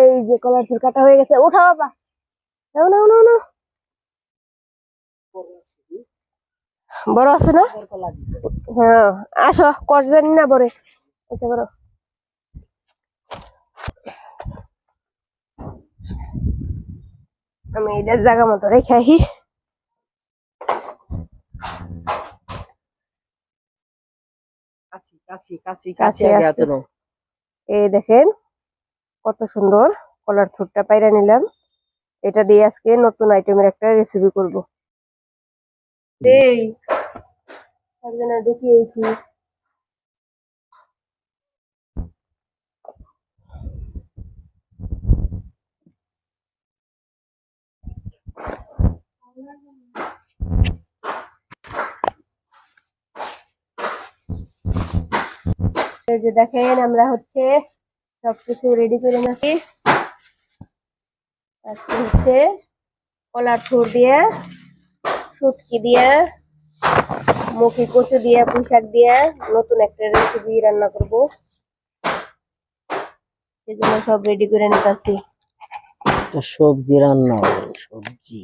এই যে কলার ফুল কাটা হয়ে গেছে, উঠাও বাবা। নাও নাও নাও নাও। বড় আছে না? হ্যাঁ আসো, কষ জানি না বরে আচ্ছা বড়। আমি এটা জায়গা মতো রেখে আহি এই দেখেন কত সুন্দর কলার থুরটা পাইরা নিলাম। এটা দিয়ে আজকে নতুন আইটেমের একটা রেসিপি করব। এই ঢুকিয়েছি যে দেখেন, আমরা হচ্ছে সবকিছু রেডি করে নাকি আজকে হচ্ছে কলার থুর দিয়ে শুটকি দিয়ে, মুখি কচু দিয়ে, পুঁইশাক দিয়ে নতুন একটা রেসিপি রান্না করব। সেজন্য সব রেডি করে নিতেছি। সবজি রান্না সবজি।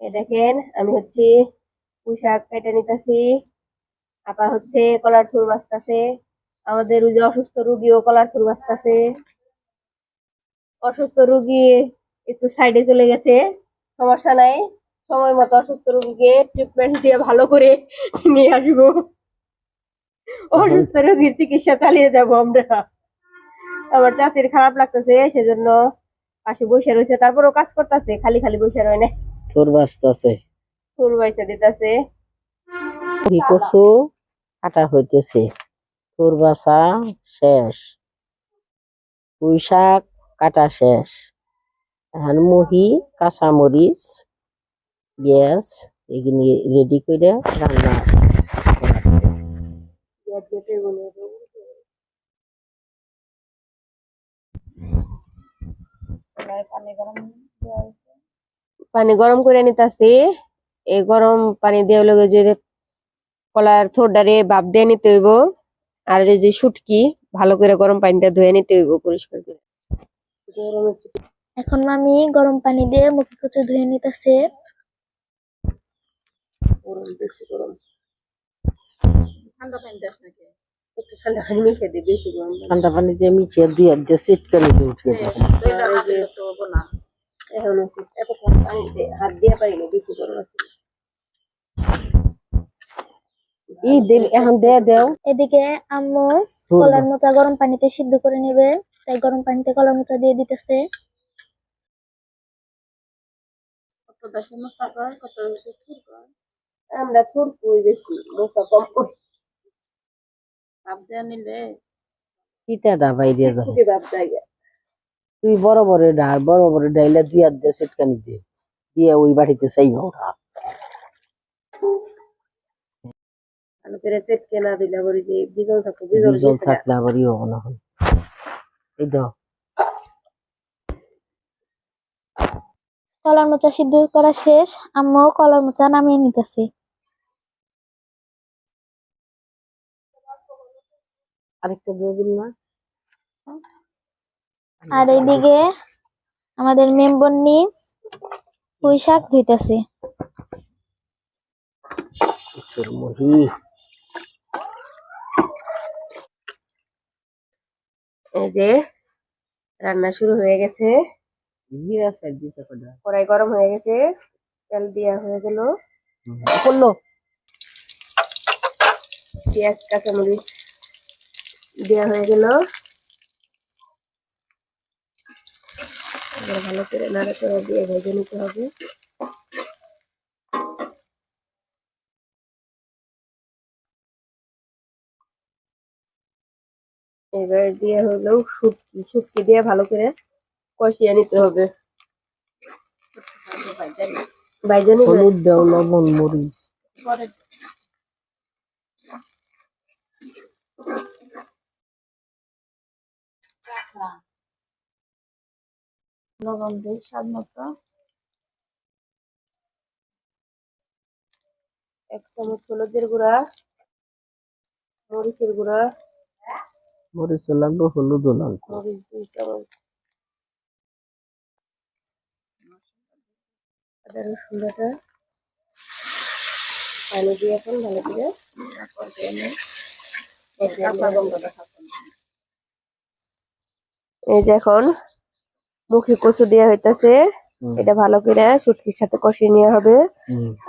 দেখেন, আমি হচ্ছে পুঁইশাক কেটে নিতেছি। আপা হচ্ছে কলার থুর বাঁচতেছে। আমাদের ওই যে অসুস্থ রুগীও কলার থুর বাঁচতেছে। অসুস্থ রুগী একটু সাইডে চলে গেছে, সমস্যা নাই। সময় মতো অসুস্থ রুগীকে ট্রিটমেন্ট দিয়ে ভালো করে নিয়ে আসব। অসুস্থ রোগীর চিকিৎসা চালিয়ে যাব আমরা। আমার চাচির খারাপ লাগতেছে, সেজন্য পাশে বসে রয়েছে, তারপরও কাজ করতেছে, খালি খালি বসে রয় না তোর বাইসা দিতেছে। কি কচু কাটা হইতেছে। তোর শেষ। পুঁই শাক কাটা শেষ। এখন মুহি কাঁচা মরিচ গ্যাস এগুলি রেডি করে রান্না করা। পানি গরম করে নিতেছি। এই গরম পানি দিয়ে লগে যে কলার থোড়ারে ভাপ দিয়ে নিতে হইব। আর এই যে শুটকি ভালো করে গরম পানি দিয়ে ধুয়ে নিতে হইব পরিষ্কার করে। এখন আমি গরম পানি দিয়ে মুখি কচু ধুয়ে নিতেছে। গরম বেশি গরম। ঠান্ডা পানি দাস নাকি? ঠান্ডা পানি মিশিয়ে দিই বেশি গরম। ঠান্ডা পানি দিয়ে মিশিয়ে দিয়ে দিয়ে দিয়ে এতক্ষণ পানি হাত দিয়ে পারি না বেশি গরম আছে ই দিন এখন দিয়ে দেও। এদিকে আম্মু কলার মোচা গরম পানিতে সিদ্ধ করে নেবে। তাই গরম পানিতে কলার মোচা দিয়ে দিতেছে। আমরা থুর কই বেশি মশা কম কই তিতাটা বাইরে যাবে ভাব তুই বড় বড় ডাল বড় বড় ডাইলা দুই হাত দিয়ে সিটকানি দিয়ে দিয়ে ওই বাড়িতে চাইবা দিলে থাকলে আবার ইয়ে হব না এই দাও। কলার মোচা সিদ্ধ করা শেষ আম্মু কলার মোচা নামিয়ে নিতেছে। আরেকটা দিয়ে দিন না আর এইদিকে আমাদের মেম্বন্নি পুঁই শাক ধুইতেছে। এই যে রান্না শুরু হয়ে গেছে। কড়াই গরম হয়ে গেছে তেল দেওয়া হয়ে গেল। করল? পেঁয়াজ কাঁচামরিচ দেওয়া হয়ে গেল। এবার ভালো করে নাড়াচাড়া দিয়ে ভেজে নিতে হবে। এবার দিয়ে হলো শুটকি শুটকি দিয়ে ভালো করে কষিয়ে নিতে হবে। বাইজানি হলুদ দাও লবণ মরিচ লবণ দিই স্বাদ মতো। এক চামচ হলুদের গুঁড়া মরিচের গুঁড়া। মরিচ লাগবে হলুদও লাগবে। মরিচ দুই চামচ। আদা রসুন বাটা। পানি দিয়ে এখন ভালো করে এই যে এখন মুখে কচু দেওয়া হইতাছে এটা ভালো করে শুটকির সাথে কষিয়ে নেওয়া হবে।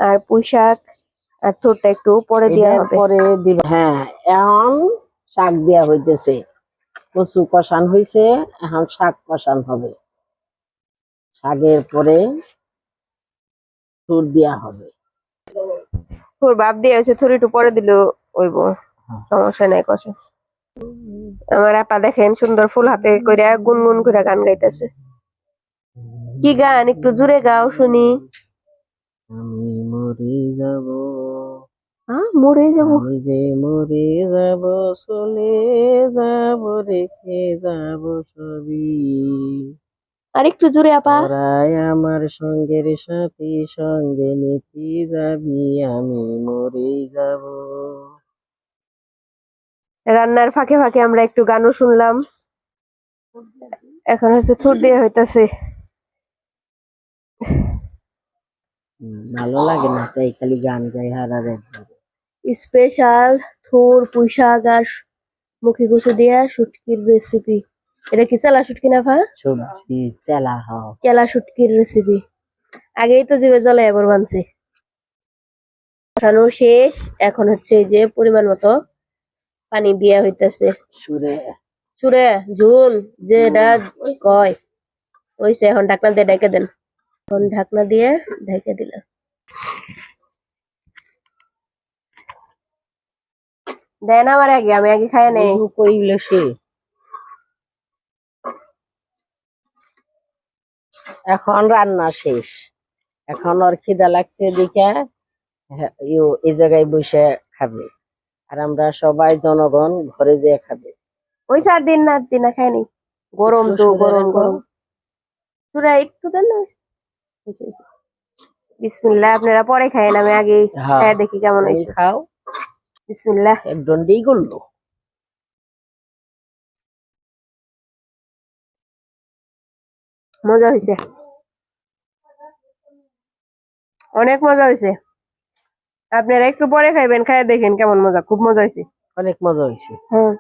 আর পুঁই শাক আর থোরটা একটু পরে দেওয়া হবে। পরে দিবে। হ্যাঁ এখন শাক দেওয়া হইতেছে। কচু কষান হইছে এখন শাক কষান হবে। শাকের পরে সুর দেয়া হবে। থোর বাপ দিয়ে হয়েছে থোর একটু পরে দিলেও ওইব হ্যাঁ। সমস্যা নাই কষে। আমার আপা দেখেন সুন্দর ফুল হাতে করে গুনগুন করে গান গাইতেছে। কি গান? একটু জুড়ে গাও শুনি। আমি মরে যাব। মরে যাব। যে মরে যাব চলে যাব রেখে যাব সবই। আর একটু জুড়ে আপা। তোরাই আমার সঙ্গের সাথী সঙ্গে নিতে যাবি আমি মরে যাব। রান্নার ফাঁকে ফাঁকে আমরা একটু গানও শুনলাম। এখন হচ্ছে থুর দিয়ে হইতাছে। ভালো লাগে না তাই খালি গান গাই হারার স্পেশাল থুর পুঁই শাক আর মুখি কুচু দিয়া শুটকির রেসিপি এটা কি চালা শুটকি না ভা সবজি চেলা হাও। চেলা শুটকির রেসিপি আগেই তো জিভে জলে এবার বানছে। শেষ এখন হচ্ছে যে পরিমাণ মতো পানি দেয়া হইতাছে। সুরে। চুরে ঝুল যেটা কয়। ওইসে এখন ঢাকনা দিয়ে ঢেকে দেন। এখন ঢাকনা দিয়ে ঢেকে দিলাম দেন আমার আগে আমি আগে খাই নেই কইল সে? এখন রান্না শেষ। এখন ওর খিদা লাগছে দেখে এই জায়গায় বসে খাবে। আর আমরা সবাই জনগণ ঘরে যেয়ে খাবে। ওই চার দিন না দিন না খাই নেই গরম তো গরম গরম। তোরা একটু দেন না। বিসমিল্লাহ আপনারা পরে খাইন আমি আগে হ্যাঁ। খাই দেখি কেমন হয়েছে। খাও। বিসমিল্লাহ। এক ডন্ডি করল মজা হয়েছে অনেক মজা হয়েছে আপনারা একটু পরে খাইবেন খাই দেখেন কেমন মজা খুব মজা হয়েছে অনেক মজা হয়েছে হ্যাঁ।